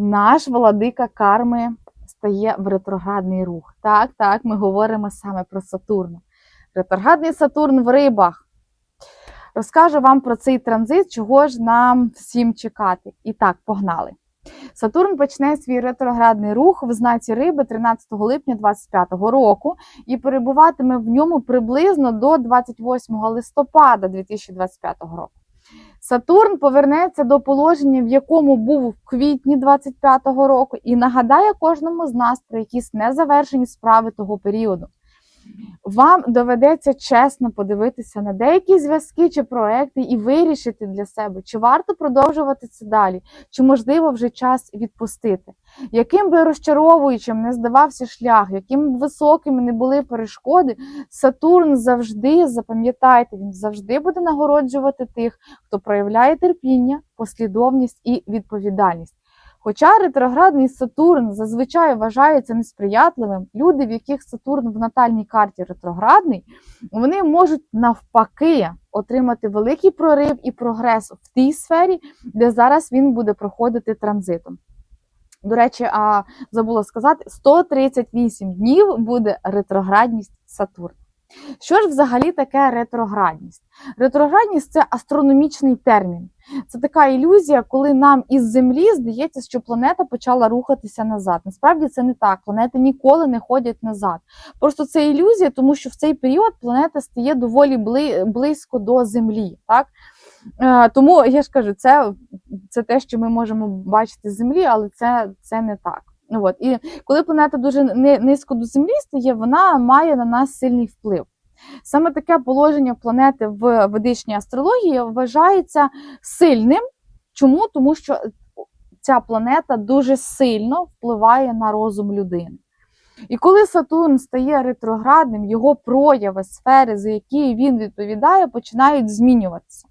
наш владика карми стає в ретроградний рух. Так, так, ми говоримо саме про Сатурна. Ретроградний Сатурн в рибах. Розкажу вам про цей транзит, чого ж нам всім чекати. І так, погнали. Сатурн почне свій ретроградний рух в знаці риби 13 липня 2025 року і перебуватиме в ньому приблизно до 28 листопада 2025 року. Сатурн повернеться до положення, в якому був в квітні 25-го року, і нагадає кожному з нас про якісь незавершені справи того періоду. Вам доведеться чесно подивитися на деякі зв'язки чи проекти і вирішити для себе, чи варто продовжувати це далі, чи можливо вже час відпустити. Яким би розчаровуючим не здавався шлях, яким б високими не були перешкоди, Сатурн завжди, запам'ятайте, він завжди буде нагороджувати тих, хто проявляє терпіння, послідовність і відповідальність. Хоча ретроградний Сатурн зазвичай вважається несприятливим, люди, в яких Сатурн в натальній карті ретроградний, вони можуть навпаки отримати великий прорив і прогрес в тій сфері, де зараз він буде проходити транзитом. До речі, а забула сказати, 138 днів буде ретроградність Сатурна. Що ж взагалі таке ретроградність? Ретроградність це астрономічний термін. Це така ілюзія, коли нам із Землі здається, що планета почала рухатися назад. Насправді це не так. Планети ніколи не ходять назад. Просто це ілюзія, тому що в цей період планета стає доволі близько до Землі. Так? Е, Тому я ж кажу, це, це те, що ми можемо бачити з Землі, але це, це не так. Ну, От. І коли планета дуже низько до Землі стає, вона має на нас сильний вплив. Саме таке положення планети в ведичній астрології вважається сильним. Чому? Тому що ця планета дуже сильно впливає на розум людини. І коли Сатурн стає ретроградним, його прояви, сфери, за які він відповідає, починають змінюватися.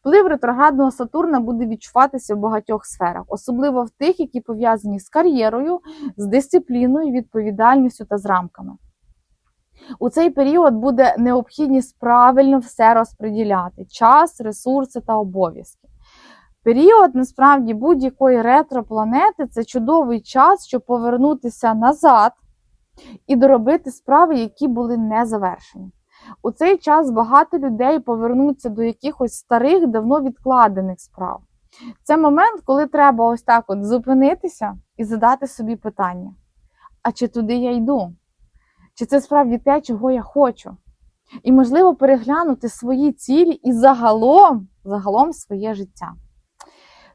Вплив ретроградного Сатурна буде відчуватися в багатьох сферах, особливо в тих, які пов'язані з кар'єрою, з дисципліною, відповідальністю та з рамками. У цей період буде необхідність правильно все розподіляти: час, ресурси та обов'язки. Період насправді будь-якої ретропланети це чудовий час, щоб повернутися назад і доробити справи, які були не завершені. У цей час багато людей повернуться до якихось старих, давно відкладених справ. Це момент, коли треба ось так от зупинитися і задати собі питання: а чи туди я йду? Чи це справді те, чого я хочу? І, можливо, переглянути свої цілі і загалом, загалом своє життя.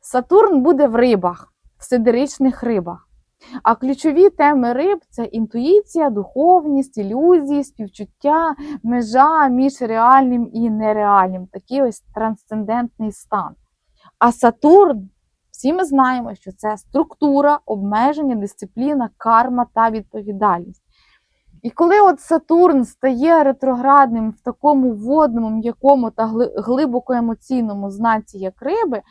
Сатурн буде в рибах, в сидеричних рибах. А ключові теми риб це інтуїція, духовність, ілюзії, співчуття, межа між реальним і нереальним, такий ось трансцендентний стан. А Сатурн, всі ми знаємо, що це структура, обмеження, дисципліна, карма та відповідальність. І коли от Сатурн стає ретроградним в такому водному, м'якому та гли- глибоко емоційному знаці, як риби,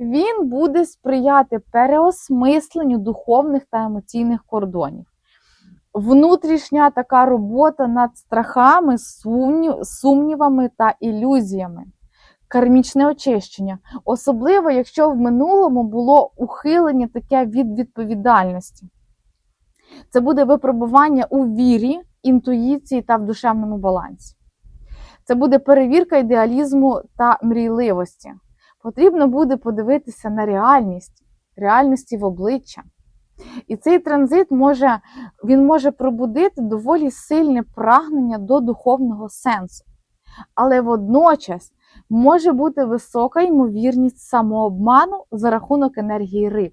він буде сприяти переосмисленню духовних та емоційних кордонів. Внутрішня така робота над страхами, сумнівами та ілюзіями. Кармічне очищення, особливо якщо в минулому було ухилення таке від відповідальності. Це буде випробування у вірі, інтуїції та в душевному балансі. Це буде перевірка ідеалізму та мрійливості. Потрібно буде подивитися на реальність, реальності в обличчя. І цей транзит може, він може пробудити доволі сильне прагнення до духовного сенсу. Але водночас може бути висока ймовірність самообману за рахунок енергії риб.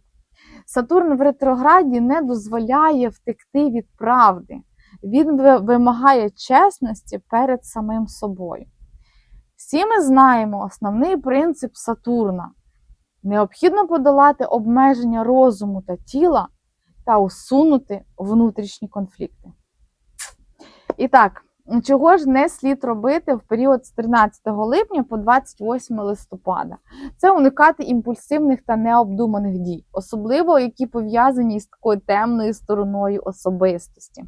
Сатурн в ретрограді не дозволяє втекти від правди. Він вимагає чесності перед самим собою. Всі ми знаємо основний принцип Сатурна. Необхідно подолати обмеження розуму та тіла та усунути внутрішні конфлікти. І так, чого ж не слід робити в період з 13 липня по 28 листопада? Це уникати імпульсивних та необдуманих дій, особливо які пов'язані з такою темною стороною особистості.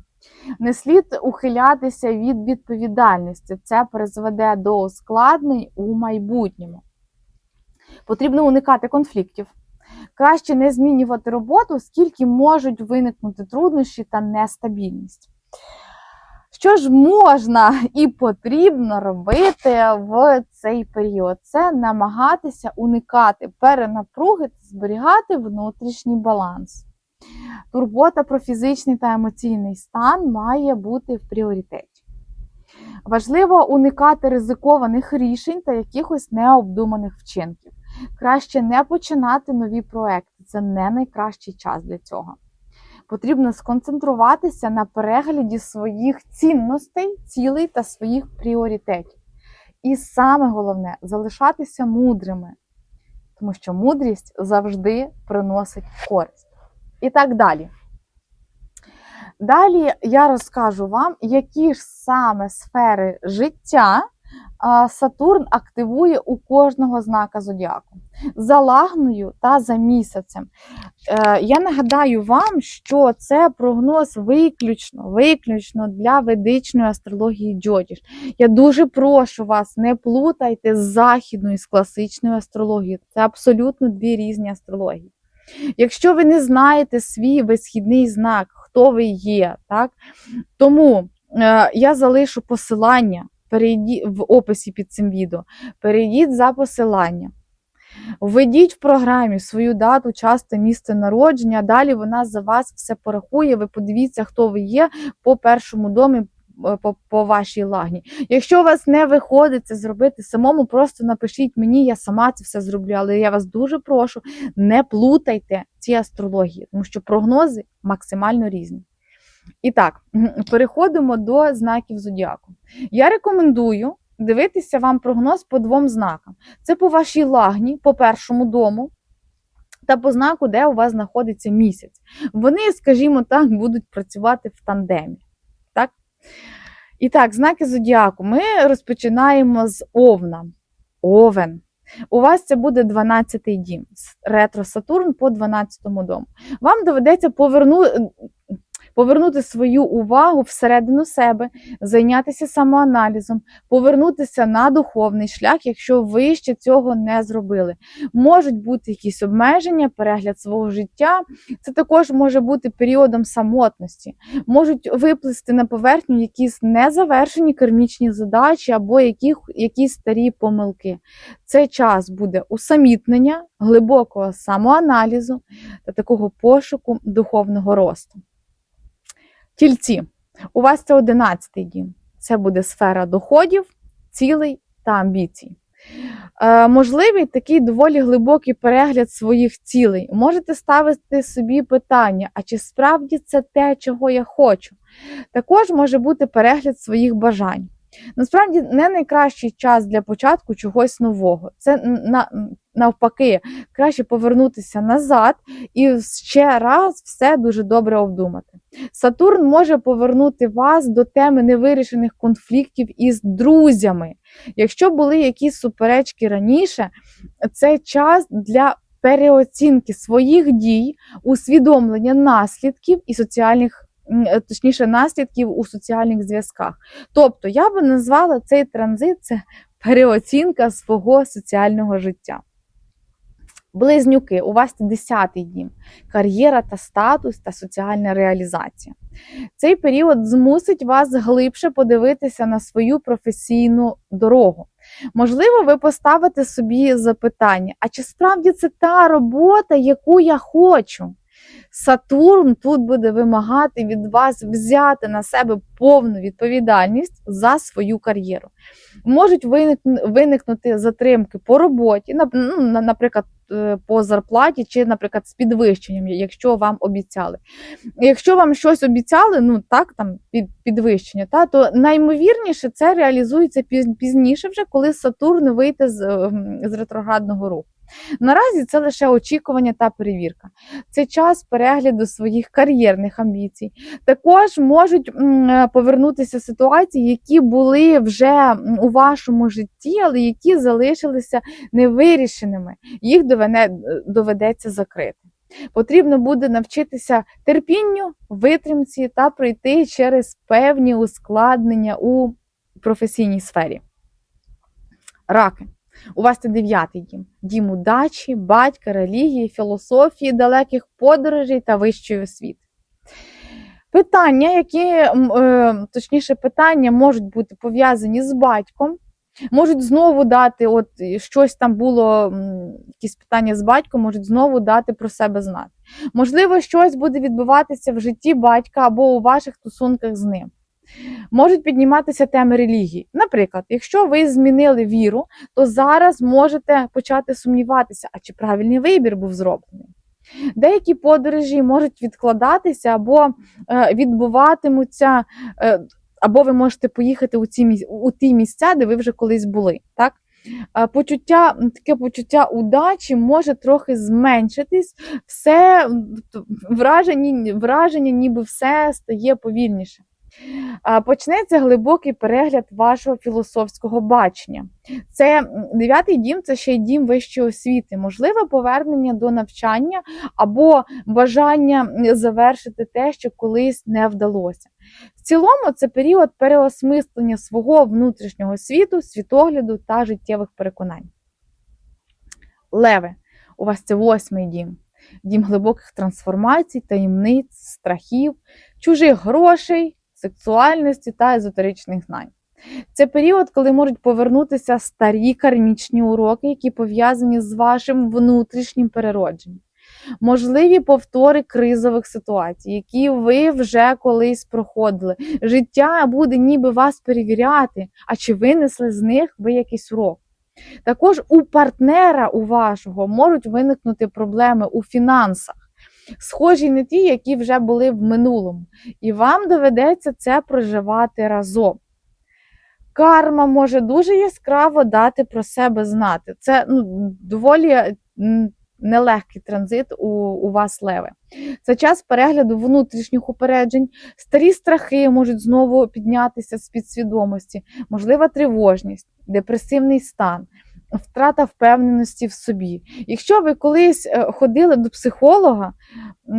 Не слід ухилятися від відповідальності. Це призведе до ускладнень у майбутньому. Потрібно уникати конфліктів. краще не змінювати роботу, оскільки можуть виникнути труднощі та нестабільність. Що ж можна і потрібно робити в цей період? Це намагатися уникати перенапруги та зберігати внутрішній баланс. Турбота про фізичний та емоційний стан має бути в пріоритеті. Важливо уникати ризикованих рішень та якихось необдуманих вчинків. Краще не починати нові проекти. Це не найкращий час для цього. Потрібно сконцентруватися на перегляді своїх цінностей, цілей та своїх пріоритетів. І саме головне залишатися мудрими, тому що мудрість завжди приносить користь. І так далі. Далі я розкажу вам, які ж саме сфери життя Сатурн активує у кожного знака зодіаку за лагною та за місяцем. Е, Я нагадаю вам, що це прогноз виключно, виключно для ведичної астрології Джотіш. Я дуже прошу вас, не плутайте з західною з класичною астрологією. Це абсолютно дві різні астрології. Якщо ви не знаєте свій висхідний знак, хто ви є, так? тому е, я залишу посилання перейдіть в описі під цим відео. Перейдіть за посилання. Введіть в програмі свою дату, час та місце народження. Далі вона за вас все порахує. Ви подивіться, хто ви є по першому домі, е, по, по вашій лагні. Якщо у вас не виходить це зробити самому, просто напишіть мені, я сама це все зроблю. Але я вас дуже прошу, не плутайте ці астрології, тому що прогнози максимально різні. І так, переходимо до знаків зодіаку. Я рекомендую дивитися вам прогноз по двом знакам: це по вашій лагні, по першому дому, та по знаку, де у вас знаходиться місяць. Вони, скажімо так, будуть працювати в тандемі. Так? І так, знаки зодіаку. Ми розпочинаємо з Овна. Овен. У вас це буде 12-й дім. Ретро Сатурн по 12-му дому. Вам доведеться повернути повернути свою увагу всередину себе, зайнятися самоаналізом, повернутися на духовний шлях, якщо ви ще цього не зробили. Можуть бути якісь обмеження, перегляд свого життя. Це також може бути періодом самотності, можуть виплисти на поверхню якісь незавершені кармічні задачі або яких, якісь старі помилки. Це час буде усамітнення, глибокого самоаналізу та такого пошуку духовного росту. Тільці, у вас це 11-й дім. Це буде сфера доходів, цілей та амбіцій. Е, можливий такий доволі глибокий перегляд своїх цілей. Можете ставити собі питання, а чи справді це те, чого я хочу? Також може бути перегляд своїх бажань. Насправді не найкращий час для початку чогось нового. Це на, навпаки, краще повернутися назад і ще раз все дуже добре обдумати. Сатурн може повернути вас до теми невирішених конфліктів із друзями. Якщо були якісь суперечки раніше, це час для переоцінки своїх дій, усвідомлення наслідків і соціальних. Точніше, наслідків у соціальних зв'язках. Тобто, я би назвала цей транзит це переоцінка свого соціального життя. Близнюки, у вас 10-й дім, кар'єра та статус та соціальна реалізація. Цей період змусить вас глибше подивитися на свою професійну дорогу. Можливо, ви поставите собі запитання: а чи справді це та робота, яку я хочу? Сатурн тут буде вимагати від вас взяти на себе повну відповідальність за свою кар'єру. Можуть виникнути затримки по роботі, ну, наприклад, по зарплаті, чи, наприклад, з підвищенням, якщо вам обіцяли. Якщо вам щось обіцяли, ну так, там під підвищення, та, то наймовірніше це реалізується пізніше, вже коли Сатурн вийде з, ем, з ретроградного руху. Наразі це лише очікування та перевірка. Це час перегляду своїх кар'єрних амбіцій. Також можуть повернутися ситуації, які були вже у вашому житті, але які залишилися невирішеними. Їх доведеться закрити. Потрібно буде навчитися терпінню, витримці та пройти через певні ускладнення у професійній сфері. Раки. У вас це дев'ятий дім. Дім удачі, батька, релігії, філософії, далеких подорожей та вищої освіти. Питання, які, е, точніше, питання можуть бути пов'язані з батьком, можуть знову дати, от щось там було, якісь питання з батьком, можуть знову дати про себе знати. Можливо, щось буде відбуватися в житті батька або у ваших стосунках з ним. Можуть підніматися теми релігії. Наприклад, якщо ви змінили віру, то зараз можете почати сумніватися, а чи правильний вибір був зроблений. Деякі подорожі можуть відкладатися або е, відбуватимуться, е, або ви можете поїхати у, ці, у ті місця, де ви вже колись були. Так? Е, Почуття, таке почуття удачі може трохи зменшитись, все враження, враження, ніби все стає повільніше. Почнеться глибокий перегляд вашого філософського бачення. Це дев'ятий дім, це ще й дім вищої освіти, можливе повернення до навчання або бажання завершити те, що колись не вдалося. В цілому, це період переосмислення свого внутрішнього світу, світогляду та життєвих переконань. Леве, у вас це восьмий дім. Дім глибоких трансформацій, таємниць, страхів, чужих грошей, сексуальності та езотеричних знань. Це період, коли можуть повернутися старі кармічні уроки, які пов'язані з вашим внутрішнім переродженням. Можливі повтори кризових ситуацій, які ви вже колись проходили. Життя буде ніби вас перевіряти, а чи винесли з них ви якийсь урок. Також у партнера у вашого можуть виникнути проблеми у фінансах, схожі на ті, які вже були в минулому, і вам доведеться це проживати разом. Карма може дуже яскраво дати про себе знати. Це ну, доволі нелегкий транзит у, у вас леве. Це час перегляду внутрішніх упереджень, старі страхи можуть знову піднятися з підсвідомості, можлива тривожність, депресивний стан, втрата впевненості в собі. Якщо ви колись е, ходили до психолога,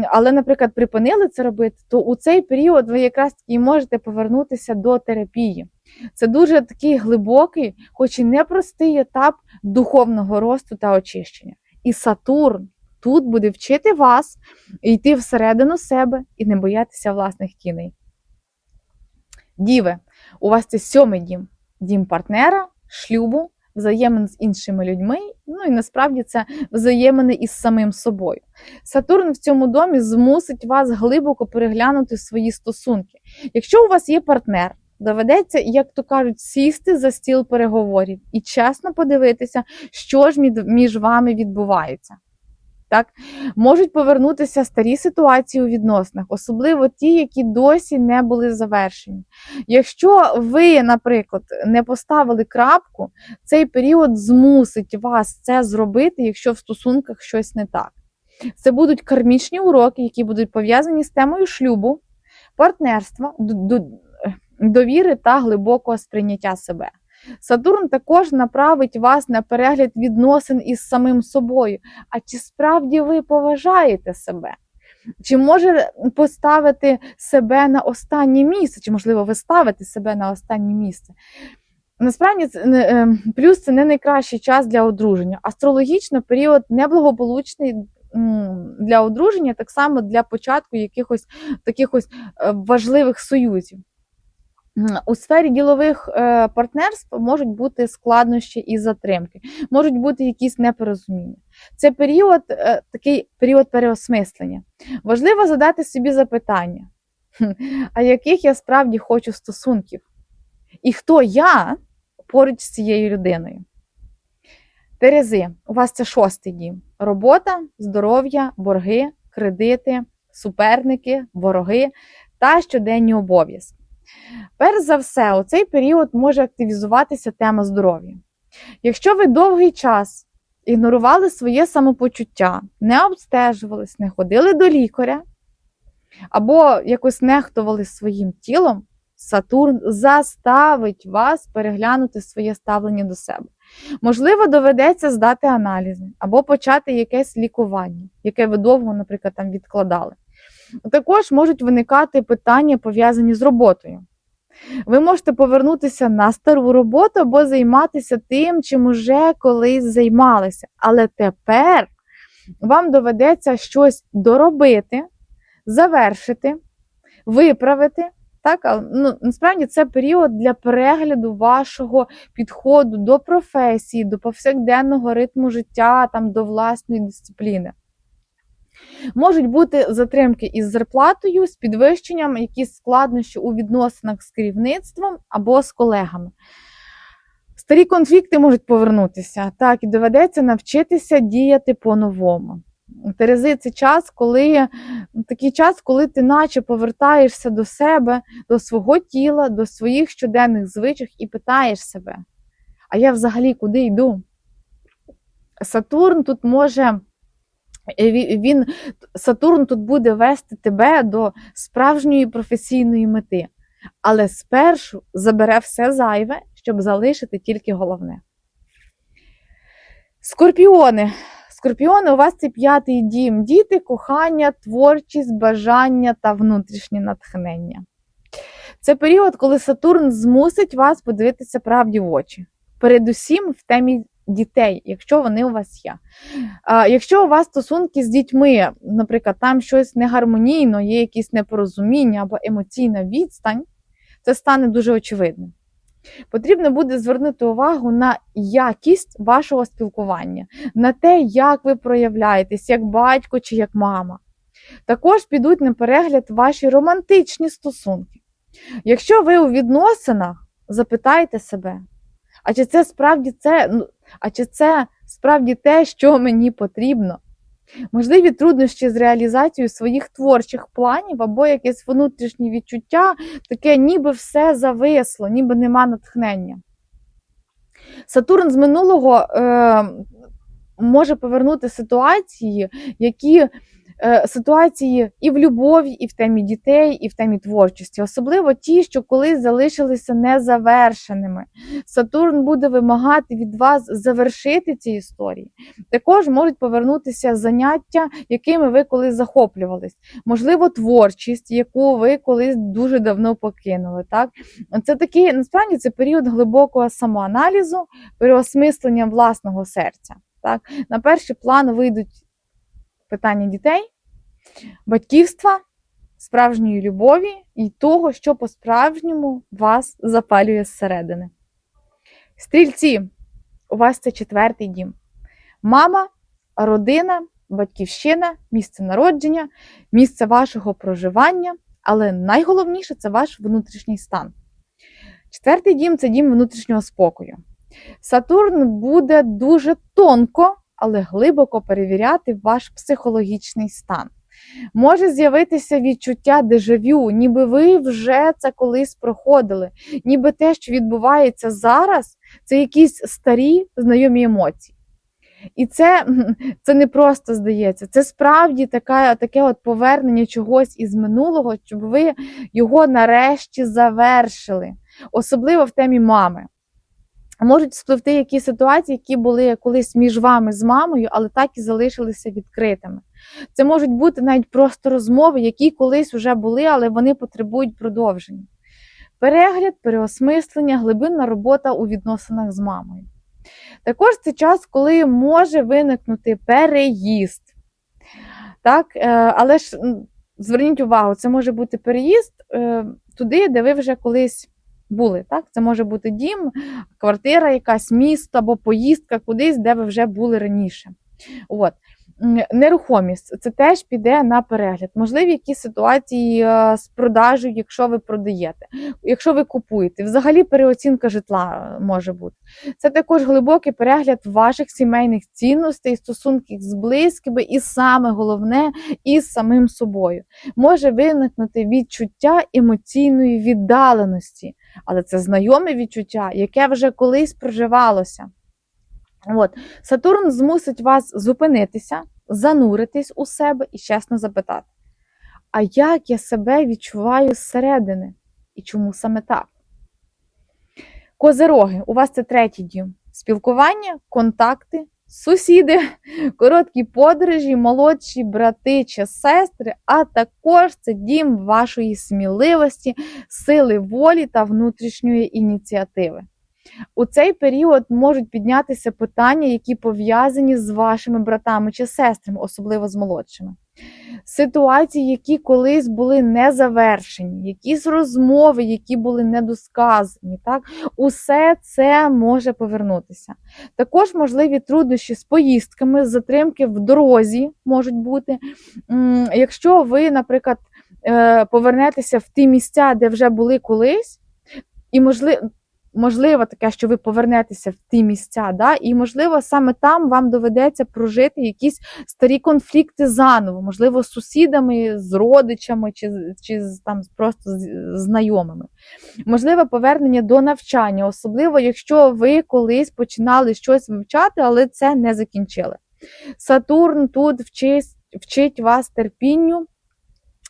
але, наприклад, припинили це робити, то у цей період ви якраз таки можете повернутися до терапії. Це дуже такий глибокий, хоч і непростий етап духовного росту та очищення. І Сатурн тут буде вчити вас йти всередину себе і не боятися власних тіней. Діви, у вас це сьомий дім, дім партнера, шлюбу, взаємин з іншими людьми. Ну і насправді це взаємини із самим собою. Сатурн в цьому домі змусить вас глибоко переглянути свої стосунки. Якщо у вас є партнер, доведеться, як то кажуть, сісти за стіл переговорів і чесно подивитися, що ж між вами відбувається. Так? Можуть повернутися старі ситуації у відносинах, особливо ті, які досі не були завершені. Якщо ви, наприклад, не поставили крапку, цей період змусить вас це зробити, якщо в стосунках щось не так. Це будуть кармічні уроки, які будуть пов'язані з темою шлюбу, партнерства, довіри та глибокого сприйняття себе. Сатурн також направить вас на перегляд відносин із самим собою. А чи справді ви поважаєте себе? Чи може поставити себе на останнє місце? Чи, можливо, ви ставите себе на останнє місце? Насправді, е, плюс це не найкращий час для одруження. Астрологічно період неблагополучний для одруження, так само для початку якихось таких ось е, важливих союзів. У сфері ділових е, партнерств можуть бути складнощі і затримки, можуть бути якісь непорозуміння. Це період, е, такий період переосмислення. Важливо задати собі запитання, а яких я справді хочу стосунків? І хто я поруч з цією людиною? Терези, у вас це шостий дім. Робота, здоров'я, борги, кредити, суперники, вороги та щоденні обов'язки. Перш за все, у цей період може активізуватися тема здоров'я. Якщо ви довгий час ігнорували своє самопочуття, не обстежувались, не ходили до лікаря, або якось нехтували своїм тілом, Сатурн заставить вас переглянути своє ставлення до себе. Можливо, доведеться здати аналізи або почати якесь лікування, яке ви довго, наприклад, там відкладали. Також можуть виникати питання, пов'язані з роботою. Ви можете повернутися на стару роботу або займатися тим, чим уже колись займалися. Але тепер вам доведеться щось доробити, завершити, виправити. Так, ну, насправді це період для перегляду вашого підходу до професії, до повсякденного ритму життя, там, до власної дисципліни. Можуть бути затримки із зарплатою, з підвищенням, якісь складнощі у відносинах з керівництвом або з колегами. Старі конфлікти можуть повернутися, так, і доведеться навчитися діяти по-новому. Терези це час, коли такий час, коли ти наче повертаєшся до себе, до свого тіла, до своїх щоденних звичок і питаєш себе: а я взагалі куди йду? Сатурн тут може. Він, Сатурн тут буде вести тебе до справжньої професійної мети, але спершу забере все зайве, щоб залишити тільки головне. Скорпіони. Скорпіони, у вас це п'ятий дім. Діти, кохання, творчість, бажання та внутрішнє натхнення. Це період, коли Сатурн змусить вас подивитися правді в очі. Передусім в темі дітей, якщо вони у вас є. А, Якщо у вас стосунки з дітьми, наприклад, там щось негармонійно, є якісь непорозуміння або емоційна відстань, це стане дуже очевидним. Потрібно буде звернути увагу на якість вашого спілкування, на те, як ви проявляєтесь, як батько чи як мама. Також підуть на перегляд ваші романтичні стосунки. Якщо ви у відносинах, запитайте себе, а чи це справді це, ну, а чи це справді те, що мені потрібно? Можливі труднощі з реалізацією своїх творчих планів або якесь внутрішнє відчуття, таке ніби все зависло, ніби нема натхнення. Сатурн з минулого е, може повернути ситуації, які ситуації і в любові, і в темі дітей, і в темі творчості, особливо ті, що колись залишилися незавершеними. Сатурн буде вимагати від вас завершити ці історії. Також можуть повернутися заняття, якими ви колись захоплювались. Можливо, творчість, яку ви колись дуже давно покинули. Так? Це такий, насправді, це період глибокого самоаналізу, переосмислення власного серця. Так? На перший план вийдуть питання дітей, батьківства, справжньої любові і того, що по-справжньому вас запалює зсередини. Стрільці, у вас це четвертий дім. Мама, родина, батьківщина, місце народження, місце вашого проживання, але найголовніше це ваш внутрішній стан. Четвертий дім це дім внутрішнього спокою. Сатурн буде дуже тонко, але глибоко перевіряти ваш психологічний стан. Може з'явитися відчуття дежавю, ніби ви вже це колись проходили, ніби те, що відбувається зараз, це якісь старі знайомі емоції. І це це не просто здається, це справді така, таке от повернення чогось із минулого, щоб ви його нарешті завершили, особливо в темі мами. Можуть спливти якісь ситуації, які були колись між вами з мамою, але так і залишилися відкритими. Це можуть бути навіть просто розмови, які колись вже були, але вони потребують продовження. Перегляд, переосмислення, глибинна робота у відносинах з мамою. Також це час, коли може виникнути переїзд. Так? е, Але ж зверніть увагу, це може бути переїзд е, туди, де ви вже колись були. Так? Це може бути дім, квартира, якась місто або поїздка кудись, де ви вже були раніше. От. Нерухомість це теж піде на перегляд. Можливі якісь ситуації е, з продажею, якщо ви продаєте, якщо ви купуєте. Взагалі переоцінка житла е, може бути. Це також глибокий перегляд ваших сімейних цінностей, стосунків з близькими, і саме головне, із самим собою. Може виникнути відчуття емоційної віддаленості, але це знайоме відчуття, яке вже колись проживалося. От. Сатурн змусить вас зупинитися, зануритись у себе і чесно запитати: а як я себе відчуваю зсередини? І чому саме так? Козероги, у вас це третій дім. Спілкування, контакти, сусіди, короткі подорожі, молодші брати чи сестри, а також це дім вашої сміливості, сили волі та внутрішньої ініціативи. У цей період можуть піднятися питання, які пов'язані з вашими братами чи сестрами, особливо з молодшими. Ситуації, які колись були не завершені, якісь розмови, які були недосказані, так усе це може повернутися. Також можливі труднощі з поїздками, затримки в дорозі можуть бути. Якщо ви, наприклад, е, повернетеся в ті місця, де вже були колись, і можливо. Можливо, таке, що ви повернетеся в ті місця, да, і можливо, саме там вам доведеться прожити якісь старі конфлікти заново, можливо, з сусідами, з родичами чи, чи там просто з знайомими. Можливо, повернення до навчання, особливо якщо ви колись починали щось вивчати, але це не закінчили. Сатурн тут вчить, вчить вас терпінню.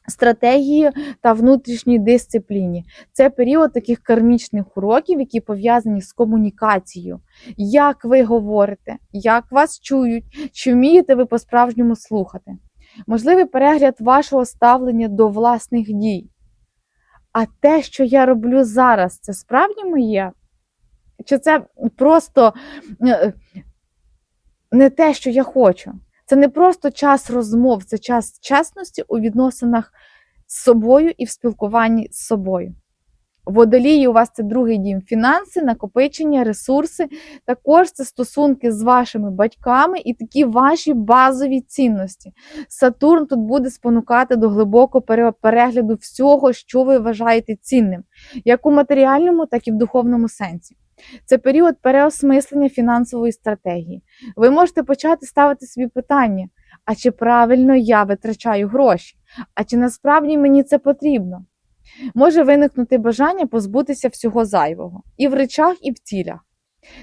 Стратегії та внутрішній дисципліні це період таких кармічних уроків, які пов'язані з комунікацією. Як ви говорите, як вас чують, чи вмієте ви по-справжньому слухати? Можливий перегляд вашого ставлення до власних дій. А те, що я роблю зараз, це справді моє? Чи це просто е, не те, що я хочу? Це не просто час розмов, це час чесності у відносинах з собою і в спілкуванні з собою. Водолії у вас це другий дім. Фінанси, накопичення, ресурси. Також це стосунки з вашими батьками і такі ваші базові цінності. Сатурн тут буде спонукати до глибокого перегляду всього, що ви вважаєте цінним, як у матеріальному, так і в духовному сенсі. Це період переосмислення фінансової стратегії. Ви можете почати ставити собі питання: а чи правильно я витрачаю гроші? А чи насправді мені це потрібно? Може виникнути бажання позбутися всього зайвого і в речах, і в цілях.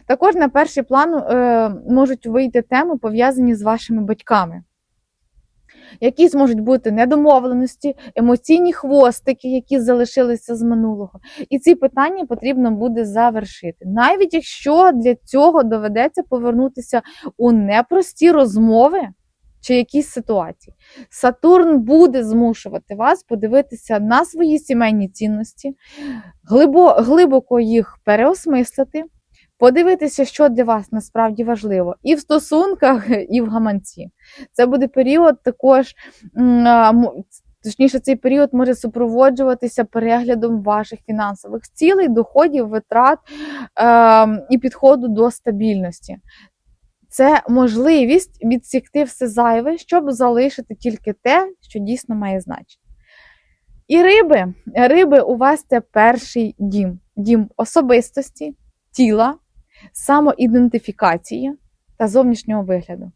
Також на перший план е, можуть вийти теми, пов'язані з вашими батьками. Якісь можуть бути недомовленості, емоційні хвостики, які залишилися з минулого. І ці питання потрібно буде завершити. Навіть якщо для цього доведеться повернутися у непрості розмови чи якісь ситуації. Сатурн буде змушувати вас подивитися на свої сімейні цінності, глибо, глибоко їх переосмислити, подивитися, що для вас насправді важливо, і в стосунках, і в гаманці. Це буде період також. Точніше, цей період може супроводжуватися переглядом ваших фінансових цілей, доходів, витрат е, і підходу до стабільності. Це можливість відсікти все зайве, щоб залишити тільки те, що дійсно має значення. І риби. Риби у вас це перший дім. Дім особистості, тіла, самоідентифікації та зовнішнього вигляду.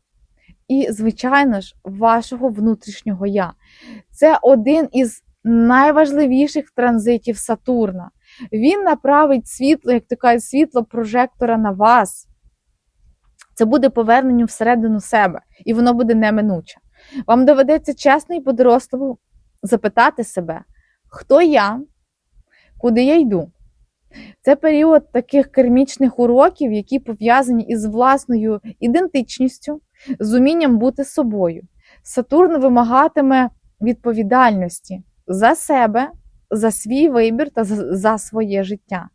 І, звичайно ж, вашого внутрішнього я. Це один із найважливіших транзитів Сатурна. Він направить світло, як то кажуть, світло прожектора на вас. Це буде поверненню всередину себе, і воно буде неминуче. Вам доведеться чесно і по-дорослому запитати себе, хто я, куди я йду. Це період таких кермічних уроків, які пов'язані із власною ідентичністю, з умінням бути собою. Сатурн вимагатиме відповідальності за себе, за свій вибір та за, своє життя.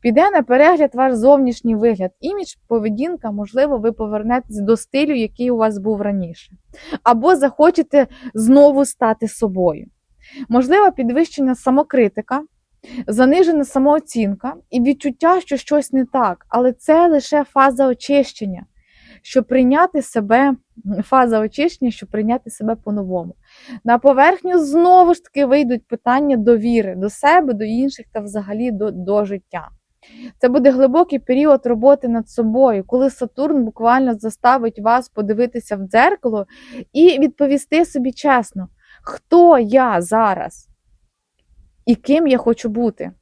Піде на перегляд ваш зовнішній вигляд, імідж, поведінка, можливо, ви повернетесь до стилю, який у вас був раніше. Або захочете знову стати собою. Можливо, підвищення самокритика, занижена самооцінка і відчуття, що щось не так, але це лише фаза очищення, щоб прийняти себе, фаза очищення, щоб прийняти себе по-новому. На поверхню знову ж таки вийдуть питання довіри до себе, до інших та взагалі до, до життя. Це буде глибокий період роботи над собою, коли Сатурн буквально заставить вас подивитися в дзеркало і відповісти собі чесно, хто я зараз і ким я хочу бути.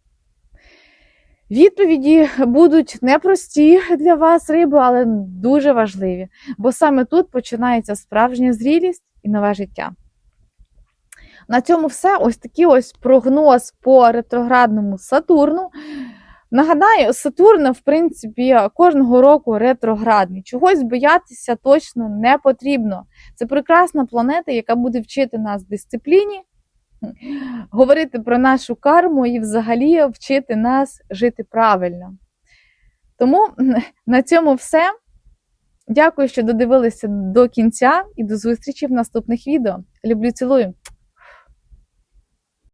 Відповіді будуть непрості для вас, риби, але дуже важливі, бо саме тут починається справжня зрілість і нове життя. На цьому все. Ось такий ось прогноз по ретроградному Сатурну. Нагадаю, Сатурн, в принципі, кожного року ретроградний. Чогось боятися точно не потрібно. Це прекрасна планета, яка буде вчити нас дисципліні, говорити про нашу карму і взагалі вчити нас жити правильно. Тому на цьому все. Дякую, що додивилися до кінця і до зустрічі в наступних відео. Люблю, цілую!